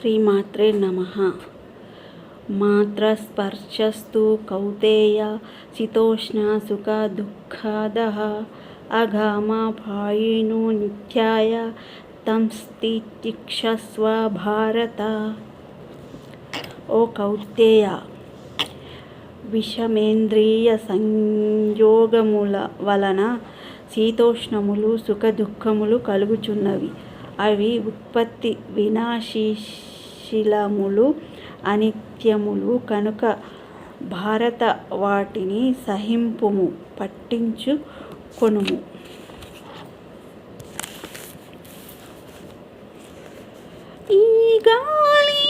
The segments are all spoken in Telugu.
శ్రీమాత్రే నమ మాత్రస్పర్శస్తు కౌతేయ శీతోష్ణ సుఖ దుఃఖద అఘామపాయినో నిత్యాయ తంస్తిక్షస్వ భారత ఓ కౌతేయ విషమేంద్రియ సంయోగముల వలన శీతోష్ణములు సుఖ దుఃఖములు కలుగుచున్నవి. అవి ఉత్పత్తి వినాశీష్ వినాశశీలములు అనిత్యములు కనుక భారత వాటిని సహింపుము పట్టించుకొనుము ఈ గాలి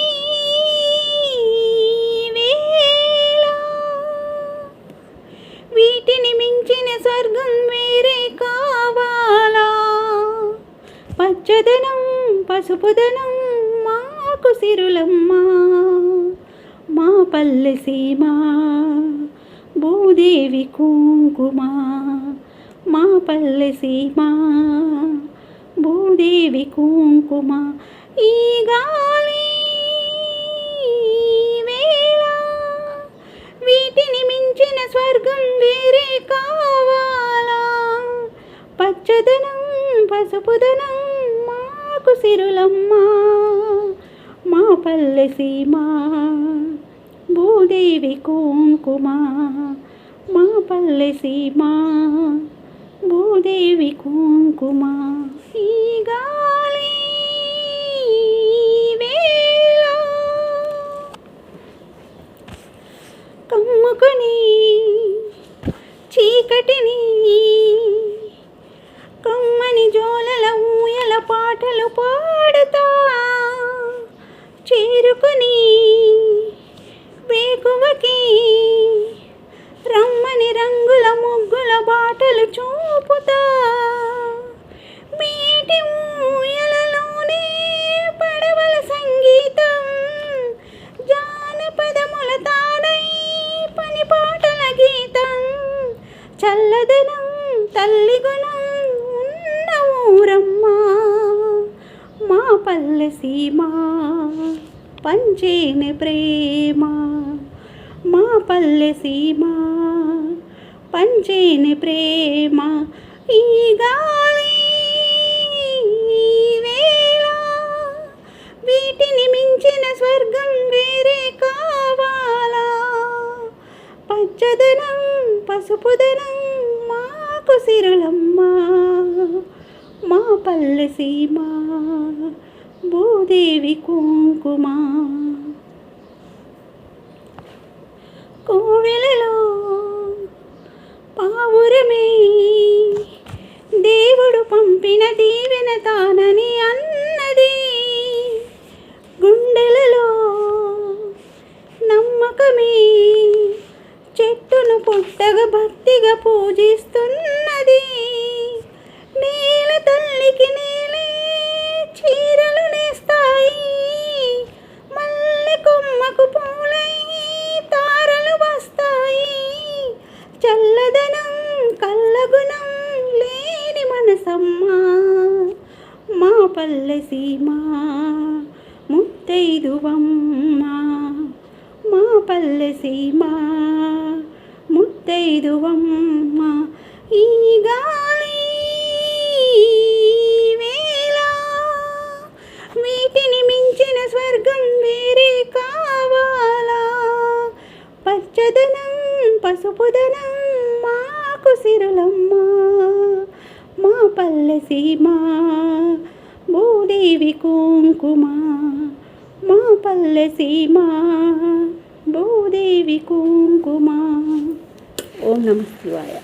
వేళ వీటిని మించిన స్వర్గం వేరే కావాలా? పచ్చదనం పసుపుదనం మాకు సిరులమ్మ మా పల్లె సీమ భూదేవి కుంకుమ మా పల్లె సీమ భూదేవి కుంకుమ ఈ గాలి వేళ వీటిని మించిన స్వర్గం వేరే కావాలా? పచ్చదనం పసుపుదనం మాకు సిరులమ్మా మా పల్లె సీమ భూదేవి కుంకుమ. మా పల్లె సీమ భూదేవి కుంకుమ. ఈ గాలి వేళ కమ్ముకుని చీకటిని కమ్మని జోలల ఊయల పాటలు పాడుతా చేరుకుని వేకువకి రమ్మని రంగుల ముగ్గుల బాటలు చూపుతా. మీటి ఊయలలోనే పడవల సంగీతం జానపదముల తాడై పని పాటల గీతం. చల్లదనం తల్లి గుణం ఉన్న ఊరమ్మా. మా పల్లె సీమ పంచేని ప్రేమ. మా పల్లె సీమ పంచేని ప్రేమ. ఈ గాలి వేళ వీటిని మించిన స్వర్గం వేరే కావాలా? పచ్చదనం పసుపుదనం మాకు సిరులమ్మా. మా పల్లె సీమ భూదేవి కుంకుమ. కోవెలలో పావురమే దేవుడు పంపిన దీవెన తానని అన్నది. గుండెలలో నమ్మకమే చెట్టును పుట్టగా భక్తిగా పూజిస్తూ లేని మా పల్లె సీమ ముత్తైదువమ్మ. మా పల్లె సీమ ముత్తైదువమ్మ. మా పల్లె సీమ భూదేవి కుంకుమ మా పల్లె సీమ భూదేవి కుంకుమ. ఓం నమ శివాయ.